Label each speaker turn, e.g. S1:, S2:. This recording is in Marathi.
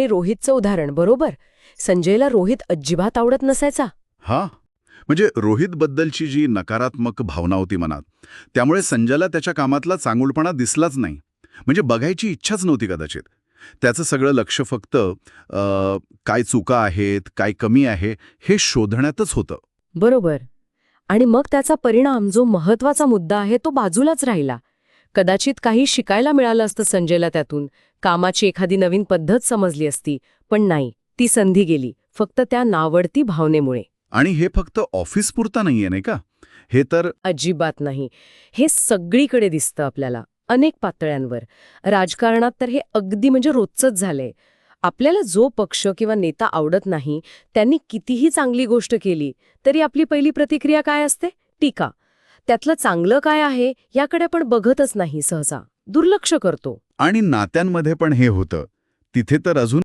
S1: आणि रोहितचं उदाहरण बरोबर? संजयला रोहित अजिबात आवडत नसायचा.
S2: हा? म्हणजे रोहितबद्दलची जी नकारात्मक भावना होती मनात त्यामुळे संजयला त्याच्या कामातला चांगुलपणा दिसलाच नाही. म्हणजे बघायची इच्छाच नव्हती कदाचित. त्याचं सगळं लक्ष फक्त काय चुका आहेत काय कमी आहे हे शोधण्यातच होतं.
S1: बरोबर. आणि मग त्याचा परिणाम जो महत्त्वाचा मुद्दा आहे तो बाजूलाच राहिला. कदाचित काही शिकायला मिळालं असतं संजयला त्यातून. कामाची एखादी नवीन पद्धत समजली असती पण नाही ती संधी गेली फक्त त्या नावडती भावनेमुळे.
S2: आणि हे फक्त ऑफिस पुरता नाहीये नाही का? हे तर
S1: अजिबात नाही. हे सगळीकडे दिसतं आपल्याला अनेक पातळ्यांवर. राजकारणात तर हे अगदी म्हणजे रोजचंच झालंय. आपल्याला जो पक्ष किंवा नेता आवडत नाही त्यांनी कितीही चांगली गोष्ट केली तरी आपली पहिली प्रतिक्रिया काय असते? टीका. त्यातलं चांगलं काय आहे याकडे आपण बघतच नाही सहसा. दुर्लक्ष करतो.
S2: आणि नात्यांमध्ये पण हे होतं. तिथे तर अजून